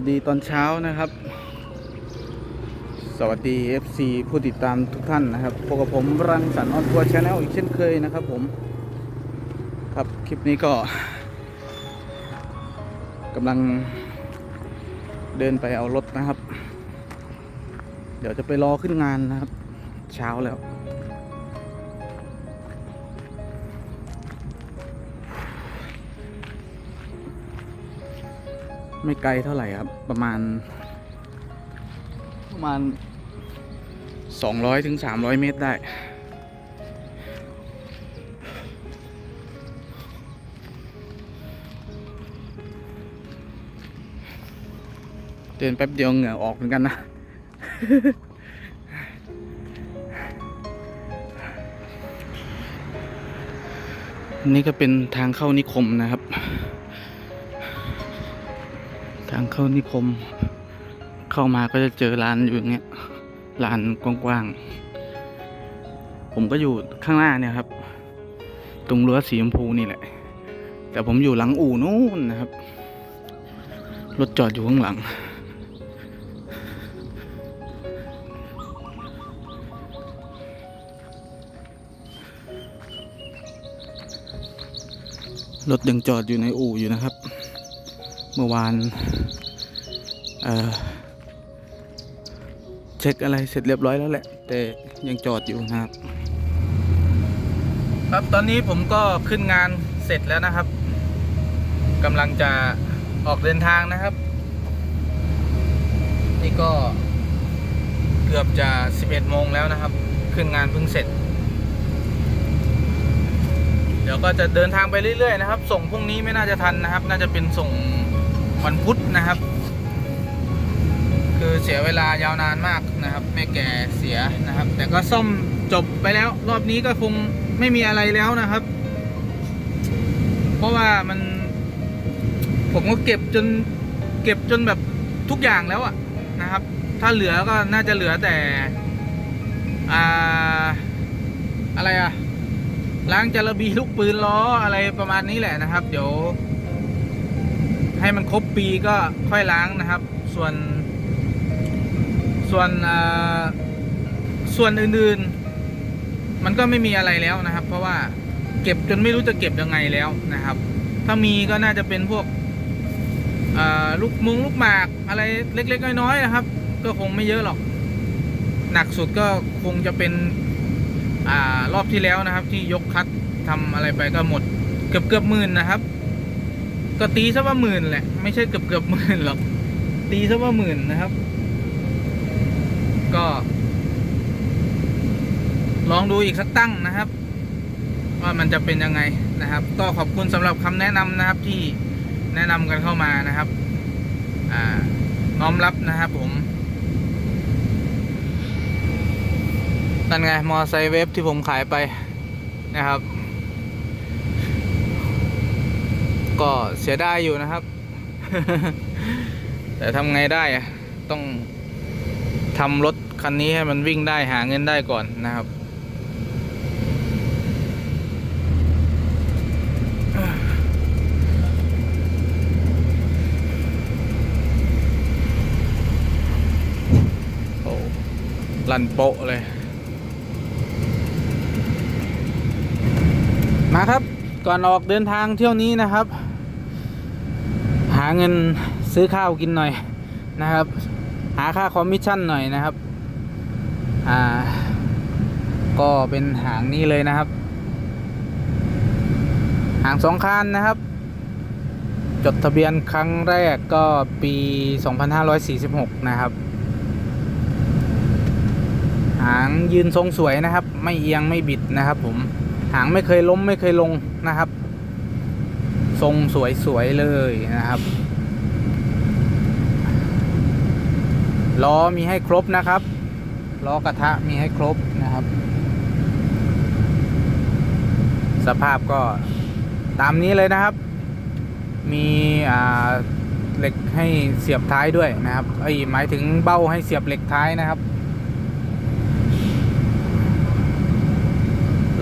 สดีตอนเช้านะครับ สวัสดี FC ผู้ติดตามทุกท่านนะครับพบกับผมรังสรรค์ออนทัวร์ชาแนลอีกเช่นเคยนะครับผม ครับคลิปนี้ก็กำลังเดินไปเอารถนะครับ เดี๋ยวจะไปรอขึ้นงานนะครับ เช้าแล้ว ไม่ไกลเท่าไหร่ครับ ประมาณ ประมาณ 200ถึง300 เมตรได้ เดินแป๊บเดียวเหงื่อออกเหมือนกันนะนี่ก็เป็นทางเข้านิคมนะครับางเข้านิคม เข้ามาก็จะเจอร้านอยู่อย่างเงี้ยร้านกว้างๆ ผมก็อยู่ข้างหน้าเนี่ยครับ ตรงรั้วสีชมพูนี่แหละ แต่ผมอยู่หลังอู่นู่นนะครับ รถจอดอยู่ข้างหลัง รถยังจอดอยู่ในอู่อยู่นะครับ เมื่อวาน เช็คอะไรเสร็จเรียบร้อยแล้วแหละ แต่ยังจอดอยู่นะครับ ครับตอนนี้ผมก็ขึ้นงานเสร็จแล้วนะครับกำลังจะออกเดินทางนะครับ นี่ก็เกือบจะ 11 โมงแล้วนะครับ ขึ้นงานเพิ่งเสร็จ เดี๋ยวก็จะเดินทางไปเรื่อยๆนะครับ ส่งพรุ่งนี้ไม่น่าจะทันนะครับ น่าจะเป็นส่งวันพุธนะครับ คือเสียเวลายาวนานมากนะครับแม่แก่เสียนะครับ แต่ก็ซ่อมจบไปแล้ว รอบนี้ก็คงไม่มีอะไรแล้วนะครับ เพราะว่ามัน ผมก็เก็บจน เก็บจนแบบทุกอย่างแล้วอะนะครับ ถ้าเหลือก็น่าจะเหลือแต่อ่าอะไรอะล้างจระบีลูกปืนล้ออะไรประมาณนี้แหละนะครับ เดี๋ยว ให้มันครบปีก็ค่อยล้างนะครับ ส่วน ส่วนอ่าส่วนอื่นๆ มันก็ไม่มีอะไรแล้วนะครับ เพราะว่าเก็บจนไม่รู้จะเก็บยังไงแล้วนะครับ ถ้ามีก็น่าจะเป็นพวกอ่าลูกมุงลูกหมากอะไรเล็ก ๆ น้อยๆนะครับ ก็คงไม่เยอะหรอก หนักสุดก็คงจะเป็นอ่ารอบที่แล้วนะครับ ที่ยกคัดทำอะไรไปก็หมด เกือบเกือบหมื่นนะครับก็ตีซะว่าหมื่นแหละ ไม่ใช่เกือบเกือบหมื่นหรอก ตีซะว่าหมื่นนะครับ ก็ ลองดูอีกสักตั้งนะครับ ว่ามันจะเป็นยังไงนะครับ ก็ขอบคุณสำหรับคำแนะนำนะครับที่แนะนำกันเข้ามานะครับน้อมรับนะครับผมนั่นไง มอไซค์เวฟที่ผมขายไปนะครับ ก็เสียดายอยู่นะครับ แต่ทำไงได้ต้องทำรถ คันนี้ให้มันวิ่งได้หาเงินได้ก่อนนะครับ โอ้ลันโปะเลย มาครับก่อนออกเดินทางเที่ยวนี้นะครับ หาเงินซื้อข้าวกินหน่อยนะครับ หาค่าคอมมิชชั่นหน่อยนะครับ อ่า ก็เป็นหางนี้เลยนะครับ หางสองคันนะครับ จดทะเบียนครั้งแรกก็ปี 2546 นะครับ หางยืนทรงสวยนะครับ ไม่เอียงไม่บิดนะครับ ผม หางไม่เคยล้มไม่เคยลงนะครับ ทรงสวยๆเลยนะครับล้อมีให้ครบนะครับ ล้อกระทะมีให้ครบนะครับ สภาพก็ตามนี้เลยนะครับ มีเหล็กให้เสียบท้ายด้วยนะครับไอ้หมายถึงเบ้าให้เสียบเหล็กท้ายนะครับ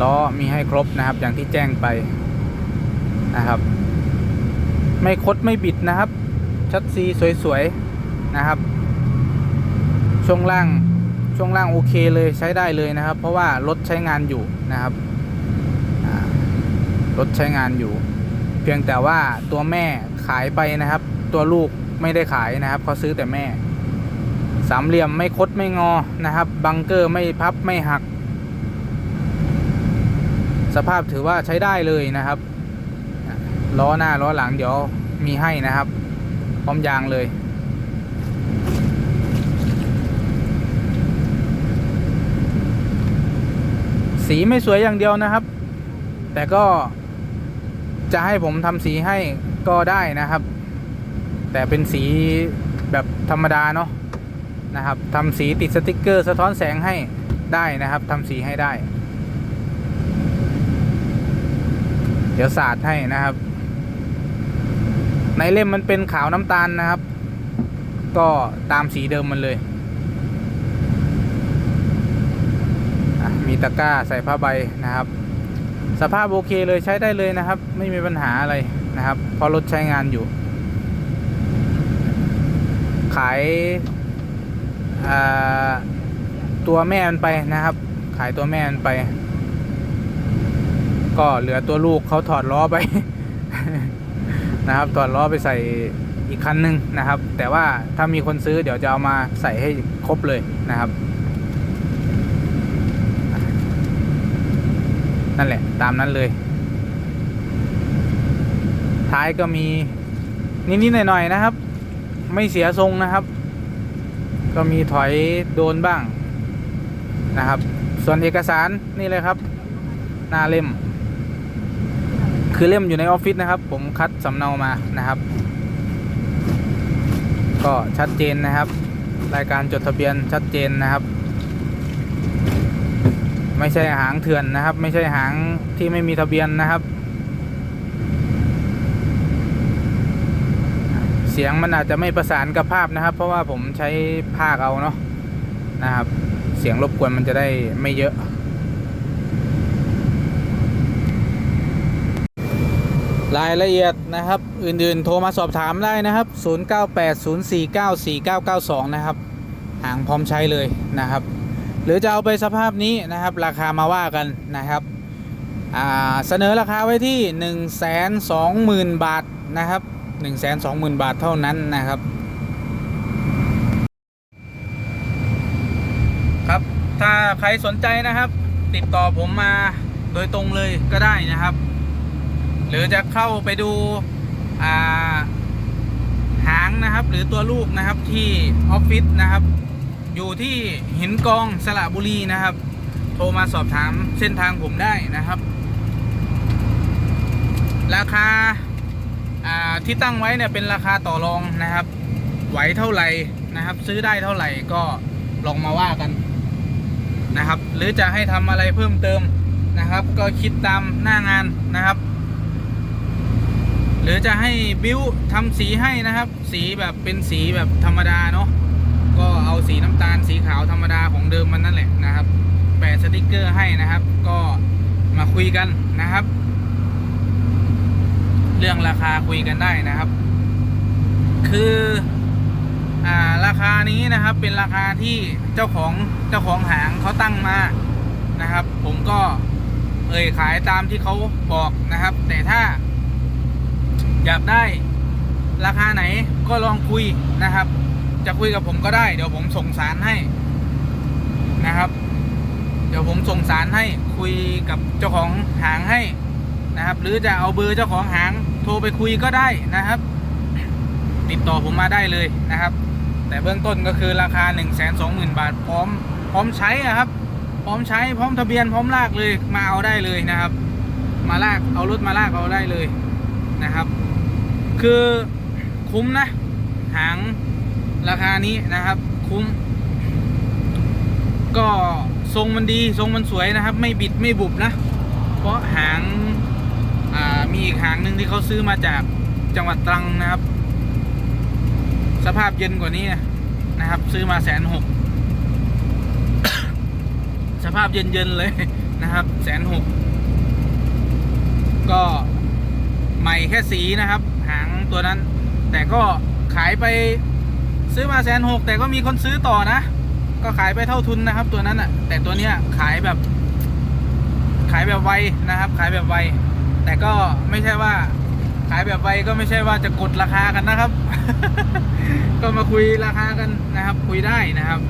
ล้อมีให้ครบนะครับ อย่างที่แจ้งไปนะครับ ไม่คดไม่บิดนะครับ ชัดซีสวยๆนะครับ ช่วงล่าง ช่วงล่างโอเคเลยใช้ได้เลยนะครับ เพราะว่ารถใช้งานอยู่นะครับรถใช้งานอยู่ เพียงแต่ว่าตัวแม่ขายไปนะครับ ตัวลูกไม่ได้ขายนะครับเขาซื้อแต่แม่ สามเหลี่ยมไม่คดไม่งอนะครับบังเกอร์ไม่พับไม่หัก สภาพถือว่าใช้ได้เลยนะครับล้อหน้าล้อหลังเดี๋ยวมีให้นะครับ พร้อมยางเลย สีไม่สวยอย่างเดียวนะครับ แต่ก็จะให้ผมทำสีให้ก็ได้นะครับ แต่เป็นสีแบบธรรมดาเนาะนะครับทำสีติดสติกเกอร์สะท้อนแสงให้ได้นะครับทำสีให้ได้ เดี๋ยวสาดให้นะครับ ในเล่มมันเป็นขาวน้ำตาลนะครับ ก็ตามสีเดิมมันเลยอะมี ตะกร้าใส่ผ้าใบนะครับ สภาพโอเคเลยใช้ได้เลยนะครับ ไม่มีปัญหาอะไรนะครับเพราะรถใช้งานอยู่ ขายาตัวแม่มันไปนะครับ ขายตัวแม่มันไป ก็เหลือตัวลูกเขาถอดล้อไป นะครับถอดล้อไปใส่อีกคันหนึ่งนะครับ แต่ว่าถ้ามีคนซื้อเดี๋ยวจะเอามาใส่ให้ครบเลยนะครับ นั่นแหละ ตามนั้นเลย ท้ายก็มี นิด ๆ หน่อย ๆ นะครับ ไม่เสียทรงนะครับ ก็มีถอยโดนบ้างนะครับ ส่วนเอกสารนี่เลยครับ หน้าเล่ม คือเล่มอยู่ในออฟฟิศนะครับ ผมคัดสำเนามานะครับ ก็ชัดเจนนะครับ รายการจดทะเบียนชัดเจนนะครับ ไม่ใช่หางเถื่อนนะครับ ไม่ใช่หางที่ไม่มีทะเบียนนะครับ เสียงมันอาจจะไม่ประสานกับภาพนะครับ เพราะว่าผมใช้ภาคเอาเนาะนะครับ เสียงรบกวนมันจะได้ไม่เยอะรายละเอียดนะครับ อื่นๆ โทรมาสอบถามได้นะครับ 0980494992 นะครับ หางพร้อมใช้เลยนะครับ หรือจะเอาไปสภาพนี้นะครับ ราคามาว่ากันนะครับเสนอราคาไว้ที่ 120,000 บาทนะครับ 120,000 บาทเท่านั้นนะครับ ครับถ้าใครสนใจนะครับ ติดต่อผมมาโดยตรงเลยก็ได้นะครับ หรือจะเข้าไปดูหางนะครับ หรือตัวลูกนะครับที่ออฟฟิศนะครับ อยู่ที่หินกองสระบุรีนะครับ โทรมาสอบถามเส้นทางผมได้นะครับ ราคาาที่ตั้งไว้เนี่ยเป็นราคาต่อรองนะครับ ไหวเท่าไหร่นะครับ ซื้อได้เท่าไหร่ก็ลองมาว่ากันนะครับ หรือจะให้ทำอะไรเพิ่มเติมนะครับ ก็คิดตามหน้างานนะครับ หรือจะให้บิวทำสีให้นะครับ สีแบบเป็นสีแบบธรรมดาเนาะ ก็เอาสีน้ำตาลสีขาวธรรมดาของเดิมมันนั่นแหละนะครับแปะสติกเกอร์ให้นะครับ ก็มาคุยกันนะครับ เรื่องราคาคุยกันได้นะครับ คืออ่าราคานี้นะครับเป็นราคาที่เจ้าของเจ้าของหางเขาตั้งมานะครับ ผมก็เอ่ยขายตามที่เขาบอกนะครับ แต่ถ้า อยากได้ราคาไหนก็ลองคุยนะครับ จะคุยกับผมก็ได้ เดี๋ยวผมส่งสารให้นะครับ เดี๋ยวผมส่งสารให้คุยกับเจ้าของหางให้นะครับ หรือจะเอาเบอร์เจ้าของหางโทรไปคุยก็ได้นะครับ ติดต่อผมมาได้เลยนะครับ แต่เบื้องต้นก็คือราคา 1 2 0 0 0 0 บาทพร้อม พร้อมใช้อะครับ พร้อมใช้พร้อมทะเบียนพร้อมลากเลยมาเอาได้เลยนะครับ มาลากเอารถมาลากเอาได้เลยนะครับ คือคุ้มนะ หาง ราคานี้นะครับ คุ้ม ก็ทรงมันดีทรงมันสวยนะครับ ไม่บิดไม่บุบนะ เพราะหางามีอีกหางหนึ่งที่เขาซื้อมาจากจังหวัดตรังนะครับ สภาพเย็นกว่านี้นะครับ ซื้อมาแสนหกสภาพเย็นๆเลยนะครับแสนหกก็ใหม่แค่สีนะครับ หางตัวนั้น แต่ก็ขายไป ซื้อมาแสนหกแต่ก็มีคนซื้อต่อนะ ก็ขายไปเท่าทุนนะครับ ตัวนั้นอะ แต่ตัวเนี้ยขายแบบ ขายแบบไวนะครับ ขายแบบไว แต่ก็ไม่ใช่ว่า ขายแบบไวก็ไม่ใช่ว่าจะกดราคากันนะครับ ก็มาคุยราคากันนะครับ คุยได้นะครับ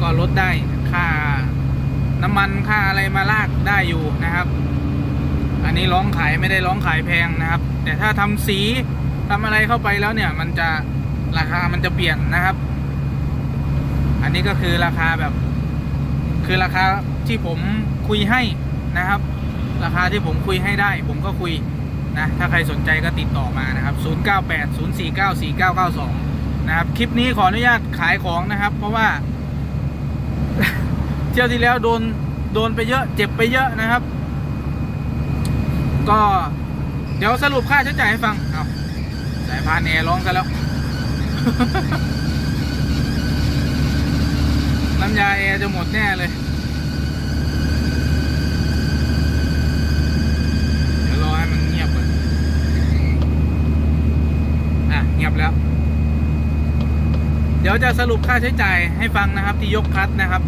ก็ลดได้ค่าน้ำมันค่าอะไรมาลากได้อยู่นะครับ อันนี้ร้องขายไม่ได้ร้องขายแพงนะครับ แต่ถ้าทำสีทำอะไรเข้าไปแล้วเนี่ย มันจะ ราคามันจะเปลี่ยนนะครับ อันนี้ก็คือราคาแบบ คือราคาที่ผมคุยให้นะครับ ราคาที่ผมคุยให้ได้ ผมก็คุยนะถ้าใครสนใจก็ติดต่อมานะครับ 098 049 4992 นะครับ คลิปนี้ขออนุญาตขายของนะครับ เพราะว่า เที่ยวที่แล้วโดนโดนไปเยอะเจ็บไปเยอะนะครับ ก็เดี๋ยวสรุปค่าใช้จ่ายให้ฟัง เอาสายพานแอร์ร้องกันแล้ว น้ำยาแอร์จะหมดแน่เลย เดี๋ยวรอให้มันเงียบก่อนอะ เงียบแล้ว เดี๋ยวจะสรุปค่าใช้จ่ายให้ฟังนะครับ ที่ยกคลัตช์นะครับ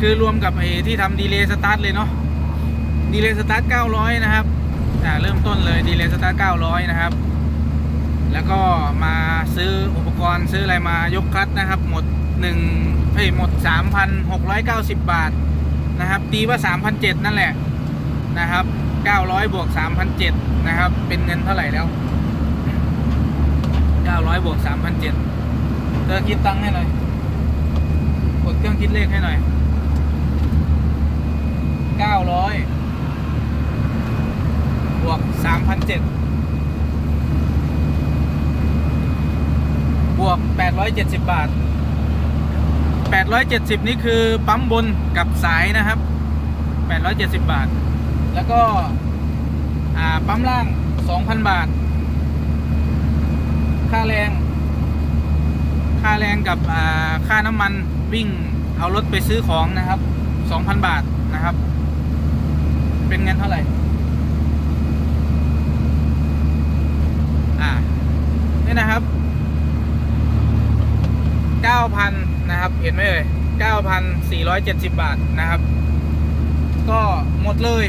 คือรวมกับไอ้ที่ทำดีเลย์สตาร์ทเลยเนาะ ดีเลย์สตาร์ท900 นะครับ อ่าเริ่มต้นเลยดีเลย์สตาร์ท900 นะครับ แล้วก็มาซื้ออุปกรณ์ซื้ออะไรมายกคลัตนะครับ หมด1เอ้ยหมด 3,690 บาทนะครับ ตีว่า3,700นั่นแหละนะครับ 900บวก3,700นะครับ เป็นเงินเท่าไหร่แล้ว 900บวก3,700เธอคิดตังค์ให้หน่อยกดเครื่องคิดเลขให้หน่อย 900บวก3,700 บ วก 870 บาท 870 นี่คือปั๊มบนกับสายนะครับ 870 บาท แล้วก็ปั๊มล่าง 2,000 บาท ค่าแรง ค่าแรงกับค่าน้ำมันวิ่งเอารถไปซื้อของนะครับ 2,000 บาทนะครับ เป็นเงินเท่าไหร่อ่านี่นะครับ 9,000นะครับ เห็นไหมเอ่ย9,470 บาทนะครับ ก็หมดเลย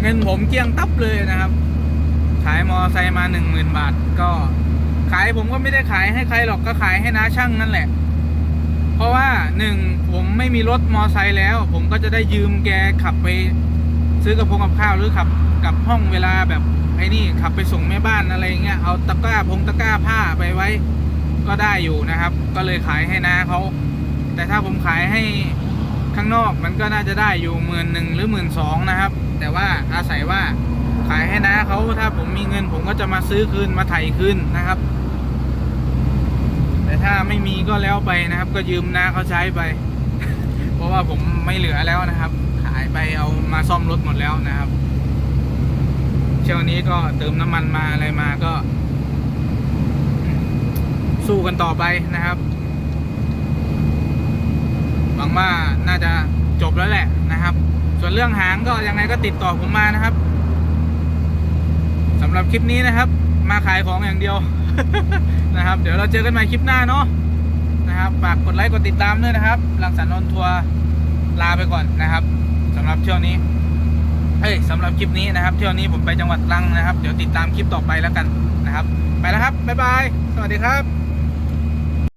เงินผมเกลี้ยงตับเลยนะครับ ขายมอไซค์มา 10,000 บาท ก็ขายผมก็ไม่ได้ขายให้ใครหรอกก็ขายให้น้าช่างนั่นแหละ เพราะว่าหนึ่งผมไม่มีรถมอไซค์แล้ว ผมก็จะได้ยืมแกขับไป ซื้อกระพงกับข้าวหรือขับกับห้องเวลาแบบไอ้นี่ขับไปส่งแม่บ้านอะไรเงี้ยเอาตะกร้าพงตะกร้าผ้าไปไว้ ก็ได้อยู่นะครับ ก็เลยขายให้น้าเขา แต่ถ้าผมขายให้ข้างนอกมันก็น่าจะได้อยู่หมื่นหนึ่งหรือหมื่นสองนะครับ แต่ว่าอาศัยว่าขายให้น้าเขาถ้าผมมีเงินผมก็จะมาซื้อคืนมาไถ่คืนนะครับ แต่ถ้าไม่มีก็แล้วไปนะครับ ก็ยืมน้าเขาใช้ไป เพราะว่าผมไม่เหลือแล้วนะครับ ขายไปเอามาซ่อมรถหมดแล้วนะครับเที่ยวนี้ก็เติมน้ำมันมาอะไรมาก็ สู้กันต่อไปนะครับหวังว่าน่าจะจบแล้วแหละนะครับ ส่วนเรื่องหางก็ยังไงก็ติดต่อผมมานะครับสำหรับคลิปนี้นะครับ มาขายของอย่างเดียวนะครับ เดี๋ยวเราเจอกันใหม่คลิปหน้าเนาะนะครับฝากกดไลค์กดติดตามด้วยนะครับหลังสันนนทัวร์ลาไปก่อนนะครับสำหรับเที่ยวนี้เอ้ยสำหรับคลิปนี้นะครับ เที่ยวนี้ผมไปจังหวัดตรังนะครับ เดี๋ยวติดตามคลิปต่อไปแล้วกันนะครับ ไปแล้วครับ บ๊ายบาย สวัสดีครับ